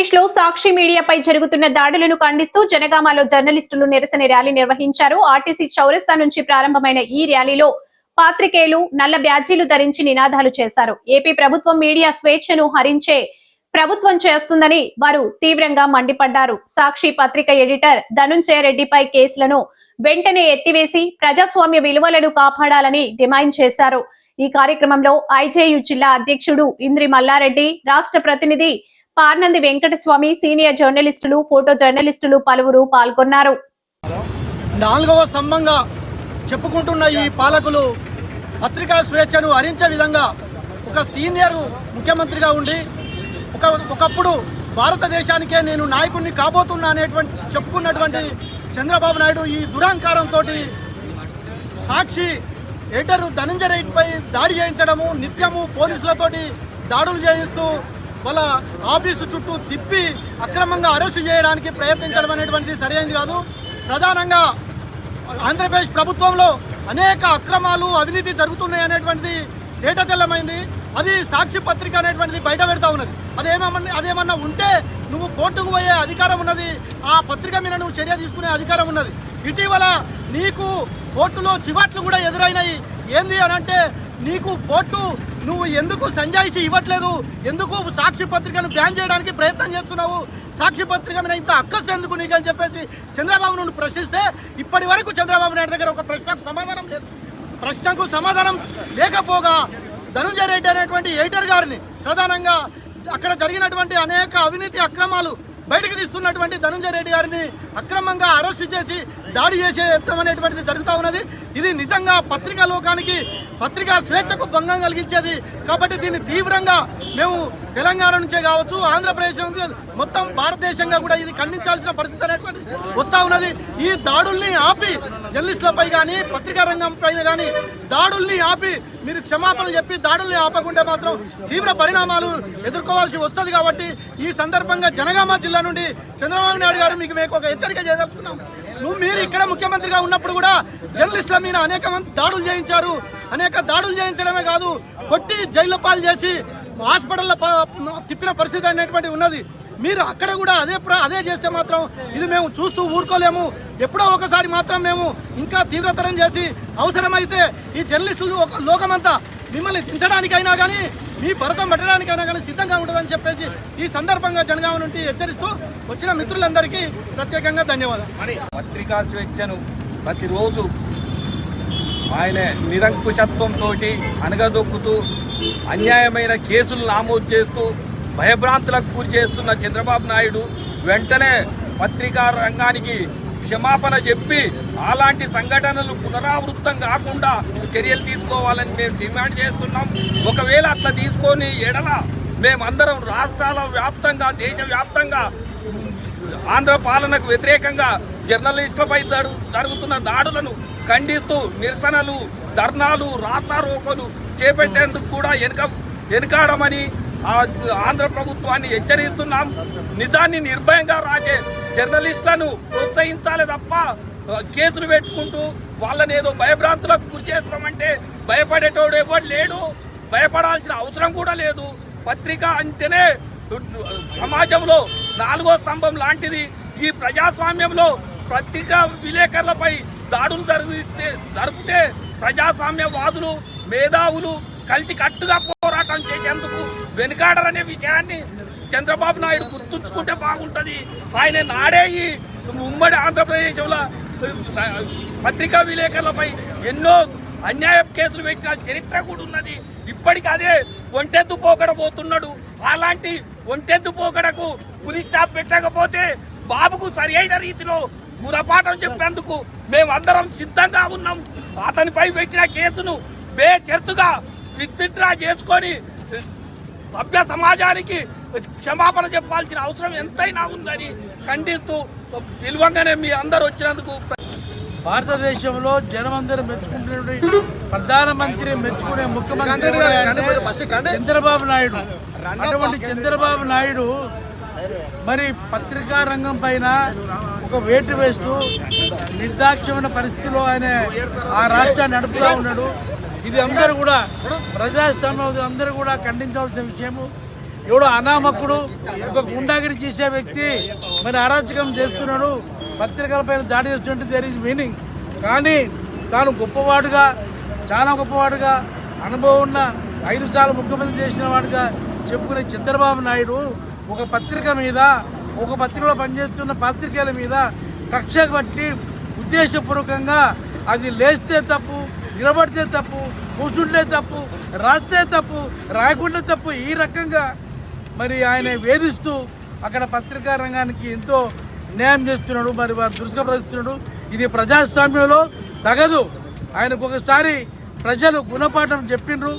ఆంధ్రప్రదేశ్లో సాక్షి మీడియాపై జరుగుతున్న దాడులను ఖండిస్తూ జనగామలో జర్నలిస్టులు నిరసన ర్యాలీ నిర్వహించారు. ఆర్టీసీ చౌరస్తా నుంచి ప్రారంభమైన ఈ ర్యాలీలో పాత్రికేయులు నల్ల బ్యాజీలు ధరించి నినాదాలు చేశారు. ఏపీ ప్రభుత్వం మీడియా స్వేచ్ఛను హరించే ప్రభుత్వం చేస్తుందని వారు తీవ్రంగా మండిపడ్డారు. సాక్షి పత్రిక ఎడిటర్ ధనుంజయ రెడ్డిపై కేసులను వెంటనే ఎత్తివేసి ప్రజాస్వామ్య విలువలను కాపాడాలని డిమాండ్ చేశారు. ఈ కార్యక్రమంలో ఐజేయు జిల్లా అధ్యక్షుడు ఇంద్రి మల్లారెడ్డి రాష్ట్ర ప్రతినిధి పార్నంది వెంకటస్వామి సీనియర్ జర్నలిస్టులు ఫోటో జర్నలిస్టులు పలువురు పాల్గొన్నారు. నాలుగవ స్తంభంగా చెప్పుకుంటున్న ఈ పాలకులు పత్రికా స్వేచ్ఛను హరించే విధంగా ఒక సీనియర్ ముఖ్యమంత్రిగా ఉండి ఒక ఒకప్పుడు భారతదేశానికే నేను నాయకుడిని కాబోతున్నా అనేటువంటి చెప్పుకున్నటువంటి చంద్రబాబు నాయుడు ఈ దురహంకారంతో సాక్షి ఎడిటర్ ధనంజయ రెడ్డిపై దాడి చేయించడము నిత్యము పోలీసులతోటి దాడులు చేయిస్తూ వాళ్ళ ఆఫీసు చుట్టూ తిప్పి అక్రమంగా అరెస్టు చేయడానికి ప్రయత్నించడం అనేటువంటిది సరైనది కాదు. ప్రధానంగా ఆంధ్రప్రదేశ్ ప్రభుత్వంలో అనేక అక్రమాలు అవినీతి జరుగుతున్నాయి అనేటువంటిది తేట తెల్లమైంది. అది సాక్షి పత్రిక అనేటువంటిది బయట పెడతా ఉన్నది. అదేమన్నా అదేమన్నా ఉంటే నువ్వు కోర్టుకు పోయే అధికారం ఉన్నది. ఆ పత్రిక మీద నువ్వు చర్య తీసుకునే అధికారం ఉన్నది. ఇటీవల నీకు కోర్టులో చివాట్లు కూడా ఎదురైనాయి. ఏంది అని అంటే నీకు కోర్టు నువ్వు ఎందుకు సంజాయిషి ఇవ్వట్లేదు? ఎందుకు సాక్షి పత్రికను బ్యాన్ చేయడానికి ప్రయత్నం చేస్తున్నావు? సాక్షి పత్రిక మీద ఇంత అక్కస్ ఎందుకు నీకు అని చెప్పేసి చంద్రబాబు నుండి ప్రశ్నిస్తే ఇప్పటి వరకు చంద్రబాబు నాయుడు దగ్గర ఒక ప్రశ్నకు సమాధానం లేదు. ప్రశ్నకు సమాధానం లేకపోగా ధనుంజయ రెడ్డి అనేటువంటి ఎడిటర్ గారిని ప్రధానంగా అక్కడ జరిగినటువంటి అనేక అవినీతి అక్రమాలు బయటకు తీస్తున్నటువంటి ధనుంజయ రెడ్డి గారిని అక్రమంగా అరెస్టు చేసి దాడి చేసే యత్నం అనేటువంటిది జరుగుతూ ఉన్నది. ఇది నిజంగా పత్రికా లోకానికి పత్రికా స్వేచ్ఛకు భంగం కలిగించేది. కాబట్టి దీన్ని తీవ్రంగా మేము తెలంగాణ నుంచే కావచ్చు ఆంధ్రప్రదేశ్ నుంచి మొత్తం భారతదేశంగా కూడా ఇది ఖండించాల్సిన పరిస్థితి అనేటువంటి వస్తూ ఉన్నది. ఈ దాడుల్ని ఆపి జర్నలిస్టులపై కానీ పత్రికా రంగం పైన కానీ దాడుల్ని ఆపి మీరు క్షమాపణలు చెప్పి దాడుల్ని ఆపకుంటే మాత్రం తీవ్ర పరిణామాలు ఎదుర్కోవాల్సి వస్తుంది కాబట్టి ఈ సందర్భంగా జనగామ జిల్లా నుండి చంద్రబాబు నాయుడు గారు మీకు మేము ఒక హెచ్చరిక చేయదలుచుకున్నాం. నువ్వు మీరు ఇక్కడ ముఖ్యమంత్రిగా ఉన్నప్పుడు కూడా జర్నలిస్టుల మీద అనేక మంది దాడులు చేయించారు. అనేక దాడులు చేయించడమే కాదు కొట్టి జైలు పాలు చేసి హాస్పిటల్లో తిప్పిన పరిస్థితి అనేటువంటి ఉన్నది. మీరు అక్కడ కూడా అదే అదే చేస్తే మాత్రం ఇది మేము చూస్తూ ఊరుకోలేము. ఎప్పుడో ఒకసారి మాత్రం మేము ఇంకా తీవ్రతరం చేసి అవసరమైతే ఈ జర్నలిస్టులు ఒక లోకమంతా మిమ్మల్ని దించడానికైనా కానీ మీ పథకం పెట్టడానికైనా కానీ సిద్ధంగా ఉంటుందని చెప్పేసి ఈ సందర్భంగా జనగామ నుండి హెచ్చరిస్తూ వచ్చిన మిత్రులందరికీ ప్రత్యేకంగా ధన్యవాదాలు. పత్రికా స్వేచ్ఛను ప్రతిరోజు ఆయన నిరంకుశత్వంతో అనగదొక్కుతూ అన్యాయమైన కేసులు నామోదు చేస్తూ భయభ్రాంతులకు గురి చేస్తున్న చంద్రబాబు నాయుడు వెంటనే పత్రికా రంగానికి క్షమాపణ చెప్పి అలాంటి సంఘటనలు పునరావృత్తం కాకుండా చర్యలు తీసుకోవాలని మేము డిమాండ్ చేస్తున్నాం. ఒకవేళ అట్లా తీసుకొని ఎడల మేమందరం రాష్ట్రాల వ్యాప్తంగా దేశ వ్యాప్తంగా ఆంధ్ర పాలనకు వ్యతిరేకంగా జర్నలిస్టులపై జరుగుతున్న దాడులను ఖండిస్తూ నిరసనలు ధర్నాలు రాస్తారోకోలు చేపట్టేందుకు కూడా వెనుక వెనుకాడమని ఆంధ్ర ప్రభుత్వాన్ని హెచ్చరిస్తున్నాం. నిజాన్ని నిర్భయంగా రాసే జర్నలిస్టులను ప్రోత్సహించాలి తప్ప కేసులు పెట్టుకుంటూ వాళ్ళని ఏదో భయభ్రాంతులకు గురి చేస్తామంటే భయపడేటోడు ఎవరు లేడు. భయపడాల్సిన అవసరం కూడా లేదు. పత్రిక అంటేనే సమాజంలో నాలుగో స్తంభం లాంటిది. ఈ ప్రజాస్వామ్యంలో పత్రికా విలేకరులపై దాడులు జరిగితే జరిపితే ప్రజాస్వామ్యవాదులు మేధావులు కలిసి కట్టుగా పోరాటం చేసేందుకు వెనుకాడరనే విషయాన్ని చంద్రబాబు నాయుడు గుర్తుంచుకుంటే బాగుంటుంది. ఆయన నాడే ఈ ఉమ్మడి ఆంధ్రప్రదేశ్లో పత్రికా విలేకరులపై ఎన్నో అన్యాయ కేసులు పెట్టిన చరిత్ర కూడా ఉన్నది. ఇప్పటికి అదే ఒంటెద్దు పోకడ పోతున్నాడు. అలాంటి ఒంటెద్దు పోకడకు పులి స్టాప్ పెట్టకపోతే బాబుకు సరి అయిన రీతిలో గురపాఠం చెప్పేందుకు మేమందరం సిద్ధంగా ఉన్నాం. అతనిపై పెట్టిన కేసును బేచర్తుగా విత్డ్రా చేసుకొని సభ్య సమాజానికి క్షమాపణ చెప్పాల్సిన అవసరం ఎంతైనా ఉందని ఖండిస్తూ పిలువంగానే మీ అందరు వచ్చినందుకు భారతదేశంలో జనమందరూ మెచ్చుకుంటున్నటువంటి ప్రధానమంత్రి మెచ్చుకునే ముఖ్యమంత్రి చంద్రబాబు నాయుడు. అటువంటి చంద్రబాబు నాయుడు మరి పత్రికా రంగం పైన ఒక వేటు వేస్తూ నిర్దాక్ష్యమైన పరిస్థితిలో ఆయన ఆ రాష్ట్రాన్ని నడుపుతూ ఉన్నాడు. ఇది అందరూ కూడా ప్రజాస్వామ్యం అందరూ కూడా ఖండించవలసిన విషయము. ఎవడో అనామకుడు ఒక గుండాగిరి చేసే వ్యక్తి మరి అరాచకం చేస్తున్నాడు పత్రికలపైన దాడి చేస్తుంటే దేర్ ఇస్ మీనింగ్ కానీ తాను గొప్పవాడుగా చాలా గొప్పవాడుగా అనుభవం ఉన్న ఐదు సార్లు ముఖ్యమంత్రి చేసిన వాడుగా చెప్పుకునే చంద్రబాబు నాయుడు ఒక పత్రిక మీద ఒక పత్రికలో పనిచేస్తున్న పత్రికల మీద కక్ష బట్టి ఉద్దేశపూర్వకంగా అది లేస్తే తప్పు నిలబడితే తప్పు కూర్చుంటే తప్పు రాస్తే తప్పు రాయకుండా తప్పు ఈ రకంగా మరి ఆయన వేధిస్తూ అక్కడ పత్రికా రంగానికి ఎంతో న్యాయం చేస్తున్నాడు మరి వారు దురుసుపరుస్తున్నాడు ఇది ప్రజాస్వామ్యంలో తగదు. ఆయనకు ఒకసారి ప్రజలు గుణపాఠం చెప్పిండ్రు.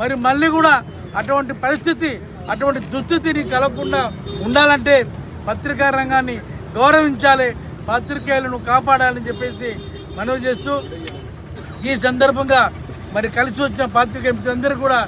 మరి మళ్ళీ కూడా అటువంటి పరిస్థితి అటువంటి దుస్థితిని కలగకుండా ఉండాలంటే పత్రికా రంగాన్ని గౌరవించాలి పత్రికేయులను కాపాడాలని చెప్పేసి మనవి చేస్తూ ఈ సందర్భంగా మరి కలిసి వచ్చిన పాత్రికేయులందరూ కూడా